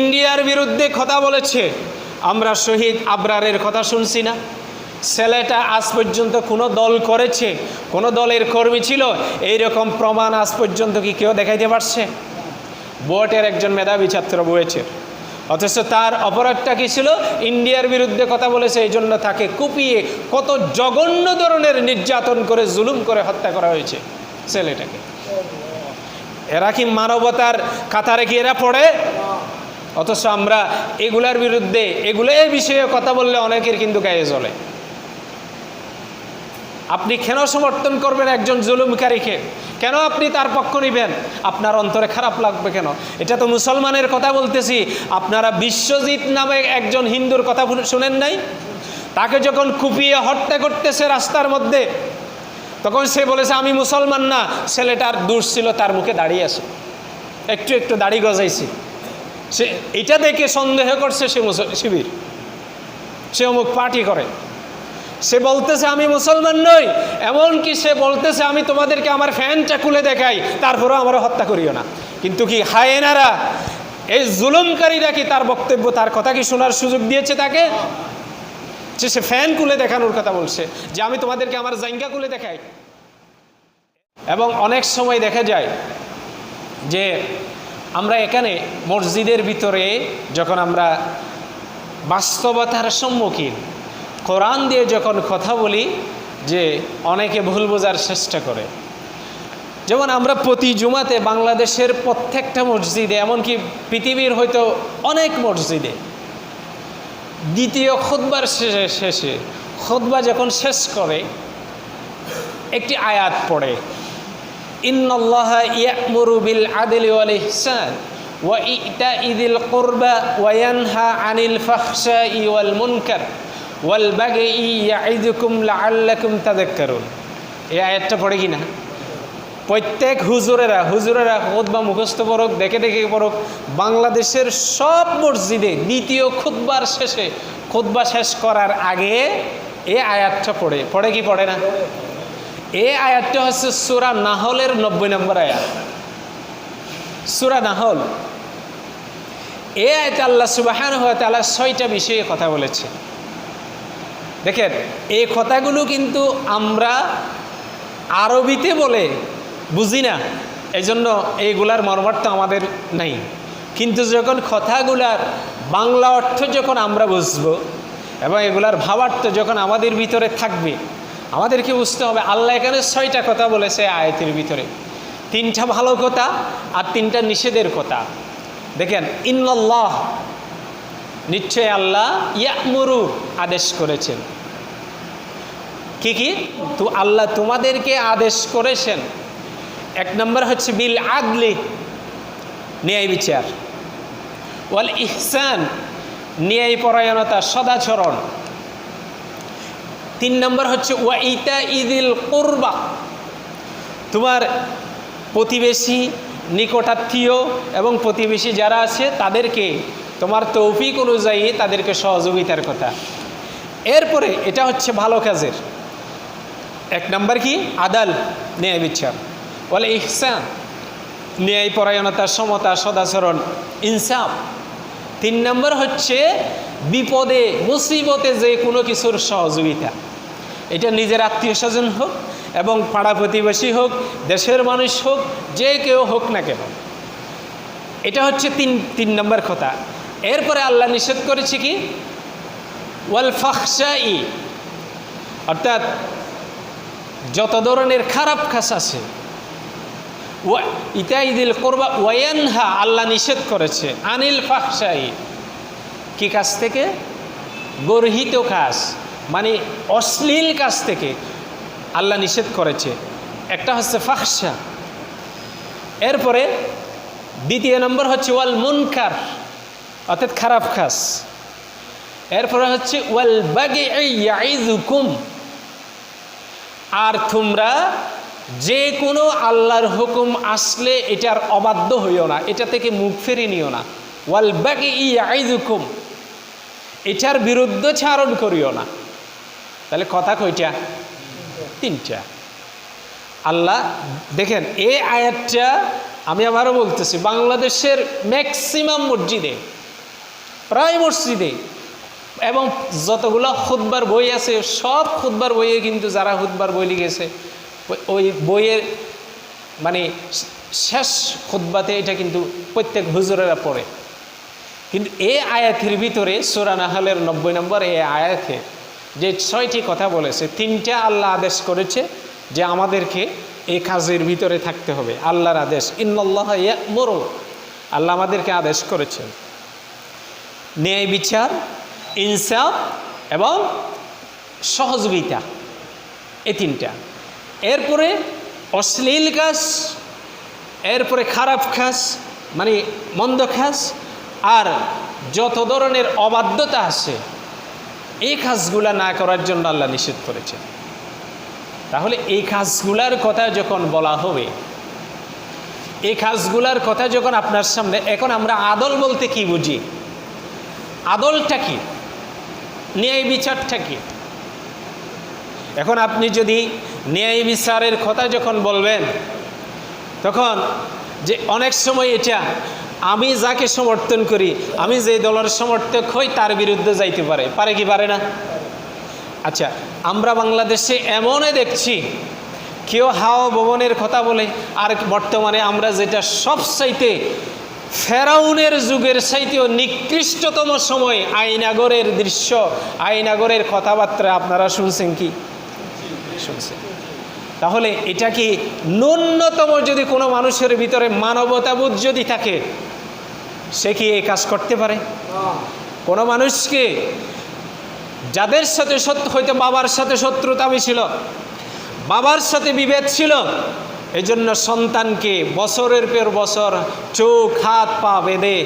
ইন্ডিয়ার বিরুদ্ধে কথা বলেছে। আমরা শহীদ আবরারের কথা শুনছি না। ছেলেটা আজ পর্যন্ত কোনো দল করেছে? কোনো দলের কর্মী ছিল? এই রকম প্রমাণ আজ পর্যন্ত কি কেউ দেখাইতে পারছে? বোর্ডের একজন মেধাবী ছাত্র বয়েছে অথচ তার অপরাধটা কি ছিল? ইন্ডিয়ার বিরুদ্ধে কথা বলেছে এই জন্য তাকে কুপিয়ে কত জঘন্য ধরনের নির্যাতন করে, জুলুম করে হত্যা করা হয়েছে ছেলেটাকে। এরা কি মানবতার কাতারে কি এরা পড়ে? অথচ আমরা এগুলার বিরুদ্ধে এগুলো এই বিষয়ে কথা বললে অনেকের কিন্তু গায়ে জ্বলে। আপনি কেন সমর্থন করবেন একজন জুলুমকারীকে? কেন আপনি তার পক্ষ নিবেন? আপনার অন্তরে খারাপ লাগবে কেন? এটা তো মুসলমানের কথা বলতেছি। আপনারা বিশ্বজিৎ নামে একজন হিন্দুর কথা শুনেন নাই? তাকে যখন কুপিয়ে হত্যা করতেছে রাস্তার মধ্যে, তখন সে বলেছে, আমি মুসলমান না, ছেলেটার দোষ ছিল তার মুখে দাঁড়িয়ে আছে। একটু একটু দাড়ি গজাইছে। সে এটা দেখে সন্দেহ করছে সে শিবির। সে অমুক পার্টি করে। সে বলতেছে, আমি মুসলমান নই। এমনকি সে বলতেছে, আমি তোমাদেরকে আমার ফ্যানটা খুলে দেখাই, তারপরেও আমরা হত্যা করিও না। কিন্তু কি হায়েনারা, এই জুলুমকারীরা কি তার বক্তব্য, তার কথা কি শোনার সুযোগ দিয়েছে তাকে? যে সে ফ্যান খুলে দেখানোর কথা বলছে, যে আমি তোমাদেরকে আমার জাইঙ্গা খুলে দেখাই। এবং অনেক সময় দেখা যায় যে আমরা এখানে মসজিদের ভিতরে যখন আমরা বাস্তবতার সম্মুখীন, কোরআন দিয়ে যখন কথা বলি যে অনেকে ভুল বোঝার চেষ্টা করে। যেমন আমরা প্রতি জুমাতে বাংলাদেশের প্রত্যেকটা মসজিদে, এমনকি পৃথিবীর হয়তো অনেক মসজিদে, দ্বিতীয় খোদবার শেষে শেষে খোদবা যখন শেষ করে, একটি আয়াত পড়ে। ইন্নআল্লাহ ইয়ামুরু বিল আদলি ওয়াল ইহসান ওয়া ইতাইদিল কুরবা ওয়া ইয়ানহা আনিল ফাহশাই ওয়াল মুনকার ওয়াল এই আয়াতটা পড়ে কি না প্রত্যেক হুজুরেরা হুজুরেরা খুতবা মুখস্থ পড়ুক, দেখে দেখে পড়ুক, বাংলাদেশের সব মসজিদে দ্বিতীয় খুতবার শেষে, খুতবা শেষ করার আগে এই আয়াতটা পড়ে। পড়ে কি পড়ে না? এই আয়াতটা হচ্ছে সুরা নাহলের নব্বই নম্বর আয়াত। সুরা নাহল। এ আয়াতে আল্লাহ সুবাহান হয়ে তালা ছয়টা বিষয়ে কথা বলেছে দেখেন, এই কথাগুলো কিন্তু আমরা আরবিতে বলে বুঝি না। এই জন্য এইগুলার মর্মার্থ আমাদের নাই। কিন্তু যখন কথাগুলার বাংলা অর্থ যখন আমরা বুঝব এবং এগুলার ভাবার্থ যখন আমাদের ভিতরে থাকবে আমাদেরকে বুঝতে হবে, আল্লাহ এখানে ছয়টা কথা বলেছে আয়াতের ভিতরে। তিনটা ভালো কথা আর তিনটা নিষেধের কথা। দেখেন, ইন্নল্লাহ, নিশ্চয় আল্লাহ ইয়ামুরু আদেশ করেছেন। কি কি? তো আল্লাহ তোমাদেরকে আদেশ করেছেন। এক নম্বর হচ্ছে বিল আদলি, ন্যায় বিচার। ওয়াল ইহসান, ন্যায় পরায়ণতা, সদাচরণ। তিন নম্বর হচ্ছে, ওয়া ইতা ইদিল কোরবা। তোমার প্রতিবেশী, নিকটাত্মীয় এবং প্রতিবেশী যারা আছে, তাদেরকে তোমার তৌফিক অনুযায়ী তাদেরকে সহযোগিতার কথা। এরপরে এটা হচ্ছে ভালো কাজের। এক নম্বর কি? আদাল, ন্যায় বিচার। বলে ইহসান, ন্যায় পরায়ণতা, সমতা, সদাচরণ, ইনসাফ। তিন নম্বর হচ্ছে বিপদে, মুসিবতে যে কোনো কিছুর সহযোগিতা। এটা নিজের আত্মীয় স্বজন হোক এবং পাড়া প্রতিবেশী হোক, দেশের মানুষ হোক, যে কেউ হোক না কেন। এটা হচ্ছে তিন তিন নম্বর কথা। এরপরে আল্লাহ নিষেধ করেছে কি? ওয়াল ফাহসাই অর্থাৎ যত ধরনের খারাপ খাস আছে ইতাইদিল করবা ওয়ানহা আল্লাহ নিষেধ করেছে। আনিল ফাহসাই কি কাজ থেকে? গর্হিত কাজ মানে অশ্লীল কাজ থেকে আল্লাহ নিষেধ করেছে। একটা হচ্ছে ফাহসা এরপরে দ্বিতীয় নম্বর হচ্ছে ওয়াল মুনকার, অর্থাৎ খারাপ কাজ। এরপরে হচ্ছে ওয়াল বাগে ইয়াইজুকুম আর তোমরা যে কোনো আল্লাহর হুকুম আসলে এটার অবাধ্য হইও না, এটা থেকে মুখ ফেরে নিও না। ওয়াল বাকি ইয়াইজুকুম এটার বিরুদ্ধে চারণ করিও না। তাহলে কথা কইটা তিনটা। আল্লাহ, দেখেন, এই আয়াতটা আমি আবারও বলতেছি, বাংলাদেশের ম্যাক্সিমাম মসজিদে, প্রায় মসজিদে, এবং যতগুলো খুতবার বই আছে, সব খুতবার বইয়ে কিন্তু যারা খুতবার বই লিখেছে ওই- বইয়ের মানে শেষ খুতবাতে এটা কিন্তু প্রত্যেক হুজুরেরা পড়ে। কিন্তু এ আয়াতের ভিতরে সুরানাহালের নব্বই নম্বর এ আয়াতে যে ছয়টি কথা বলেছে, তিনটা আল্লাহ আদেশ করেছে যে আমাদেরকে এই কাজের ভিতরে থাকতে হবে। আল্লাহর আদেশ ইন্নআল্লাহ মরো আল্লাহ আমাদেরকে আদেশ করেছেন। ন্যায় বিচার, ইনসাফ এবং সহযোগিতা, এ তিনটা। এরপরে অশ্লীল কাজ, এরপরে খারাপ কাজ মানে মন্দ কাজ আর যত ধরনের অবাধ্যতা আছে, এই কাজগুলা না করার জন্য আল্লাহ নিষেধ করেছেন। তাহলে এই কাজগুলার কথা যখন বলা হবে, এই কাজগুলার কথা যখন আপনার সামনে, এখন আমরা আদল বলতে কি বুঝি? আদলটা কি? ন্যায় বিচারটা কি? এখন আপনি যদি ন্যায় বিচারের কথা যখন বলবেন, তখন যে অনেক সময় এটা আমি যাকে সমর্থন করি, আমি যে দলের সমর্থক হই, তার বিরুদ্ধে যাইতে পারে। পারে কি পারে না? আচ্ছা আমরা বাংলাদেশে এমনই দেখছি, কেউ হাওয়া ভবনের কথা বলে, আর বর্তমানে আমরা যেটা সব চাইতে ফেরাউনের যুগের চাইতেও নিকৃষ্টতম সময়, আইনাগরের দৃশ্য, আইনাগরের কথাবার্তা, আপনারা শুনছেন কি? শুনছেন। তাহলে এটা কি ন্যূনতম যদি কোনো মানুষের ভিতরে মানবতাবোধ যদি থাকে সে কি এই কাজ করতে পারে? কোনো মানুষকে যাদের সাথে সত্য, হয়তো বাবার সাথে শত্রুতা ছিল, বাবার সাথে বিভেদ ছিল এই জন্য সন্তানকে বছরের পর বছর চোখ, হাত, পা বেঁধে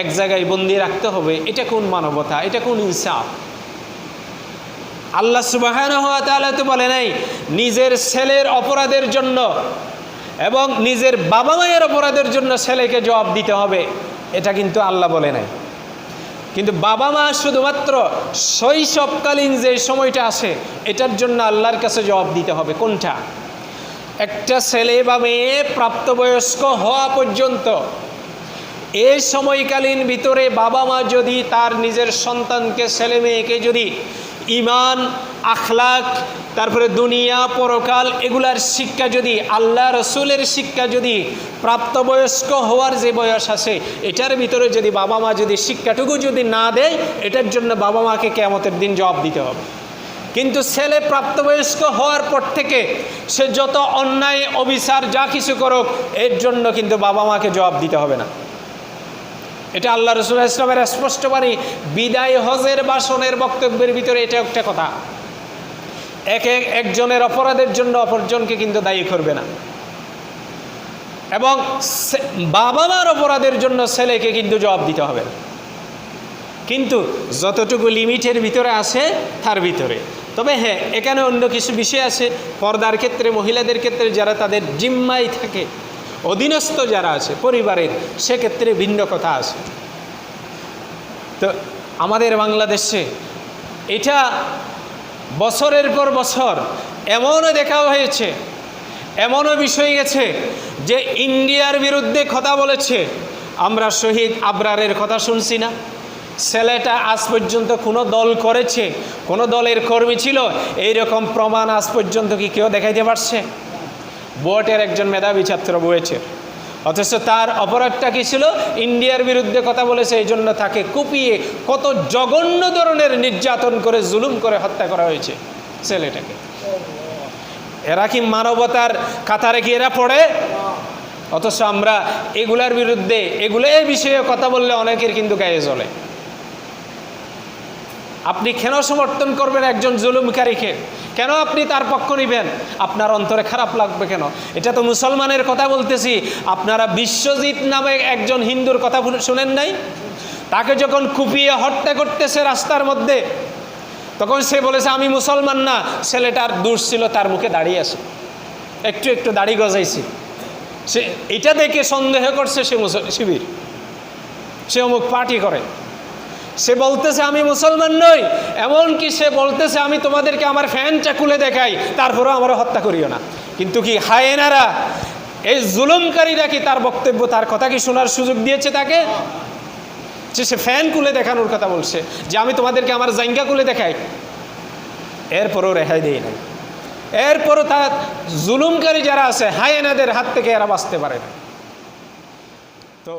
এক জায়গায় বন্দি রাখতে হবে। এটা কোন মানবতা? এটা কোন ইনসাফ? আল্লাহ সুবাহ তো বলে নাই, নিজের ছেলের অপরাধের জন্য এবং নিজের বাবা মায়ের অপরাধের জন্য ছেলেকে জবাব দিতে হবে। এটা কিন্তু আল্লাহ বলে নাই। কিন্তু বাবা মা শুধুমাত্র শৈশবকালীন যে সময়টা আসে, এটার জন্য আল্লাহর কাছে জবাব দিতে হবে কোনটা? একটা ছেলে বা মেয়ে প্রাপ্তবয়স্ক হওয়া পর্যন্ত এই সময়কালীন ভিতরে বাবা মা যদি তার নিজের সন্তানকে, ছেলে মেয়েকে যদি ইমান আখলাক, তারপরে দুনিয়া, পরকাল, এগুলার শিক্ষা যদি, আল্লাহ রসুলের শিক্ষা যদি প্রাপ্তবয়স্ক হওয়ার যে বয়স আছে, এটার ভিতরে যদি বাবা মা যদি শিক্ষাটুকু যদি না দেয়, এটার জন্য বাবা মাকে কেমতের দিন জবাব দিতে হবে। কিন্তু ছেলে প্রাপ্তবয়স্ক হওয়ার পর থেকে সে যত অন্যায়, অবিচার, যা কিছু করুক, এর জন্য কিন্তু বাবা মাকে জবাব দিতে হবে না। এটা আল্লাহ রসুল ইসলামের স্পষ্ট বাণী। বিদায় হজের বাসনের বক্তব্যের ভিতরে এটা একটা কথা। এক এক একজনের অপরাধের জন্য অপরজনকে কিন্তু দায়ী করবে না। এবং বাবা মার অপরাধের জন্য ছেলেকে কিন্তু জবাব দিতে হবে কিন্তু যতটুকু লিমিটের ভিতরে আছে, তার ভিতরে। তবে হ্যাঁ এখানে অন্য কিছু বিষয় আছে। পর্দার ক্ষেত্রে, মহিলাদের ক্ষেত্রে যারা তাদের জিম্মাই থাকে অধীনস্থ যারা আছে, পরিবারের, সেক্ষেত্রে ভিন্ন কথা আছে। তো আমাদের বাংলাদেশে এটা বছরের পর বছর এমনও দেখা হয়েছে, এমনও বিষয় গেছে যে ইন্ডিয়ার বিরুদ্ধে কথা বলেছে, আমরা শহীদ আবরারের কথা শুনছি না। ছেলেটা আজ পর্যন্ত কোনো দল করেছে, কোনো দলের কর্মী ছিল, এইরকম প্রমাণ আজ পর্যন্ত কি কেউ দেখাইতে পারছে? বোর্ডের একজন মেধাবী ছাত্র বয়েছে অথচ তার অপরাধটা কি ছিল? ইন্ডিয়ার বিরুদ্ধে কথা বলেছে, এই জন্য তাকে কুপিয়ে কত জঘন্য ধরনের নির্যাতন করে, জুলুম করে হত্যা করা হয়েছে ছেলেটাকে। এরা কি মানবতার কাতারে কি এরা পড়ে? অথচ আমরা এগুলার বিরুদ্ধে, এগুলো এই বিষয়ে কথা বললে অনেকের কিন্তু গায়ে জ্বলে। আপনি কেন সমর্থন করবেন একজন জুলুমকারীকে? কেন আপনি তার পক্ষ নেবেন? আপনার অন্তরে খারাপ লাগবে কেন? এটা তো মুসলমানের কথা বলতেছি। আপনারা বিশ্বজিৎ নামে একজন হিন্দুর কথা শুনেন নাই? তাকে যখন কুপিয়ে হত্যা করতেছে রাস্তার মধ্যে, তখন সে বলেছে, আমি মুসলমান না, ছেলেটার দোষ ছিল তার মুখে দাঁড়িয়ে আছে। একটু একটু দাড়ি গজাইছি। সে এটা দেখে সন্দেহ করছে সে মুসল- শিবির। সে অমুক পার্টি করে। সে বলতেছে, আমি মুসলমান নই। এমনকি সে বলতেছে, আমি তোমাদেরকে আমার ফ্যানটা খুলে দেখাই, তারপরেও আমার হত্যা করিও না। কিন্তু কি, হায়েনারা, এই জুলুমকারীরা কি তার বক্তব্য, তার কথা কি শোনার সুযোগ দিয়েছে তাকে? যে সে ফ্যান খুলে দেখানোর কথা বলছে, যে আমি তোমাদেরকে আমার জাইঙ্গা খুলে দেখাই। এরপরও রেহাই দেই নাই। এরপরও তার জুলুমকারী যারা আছে, হায়েনাদের হাত থেকে এরা বাঁচতে পারে না। তো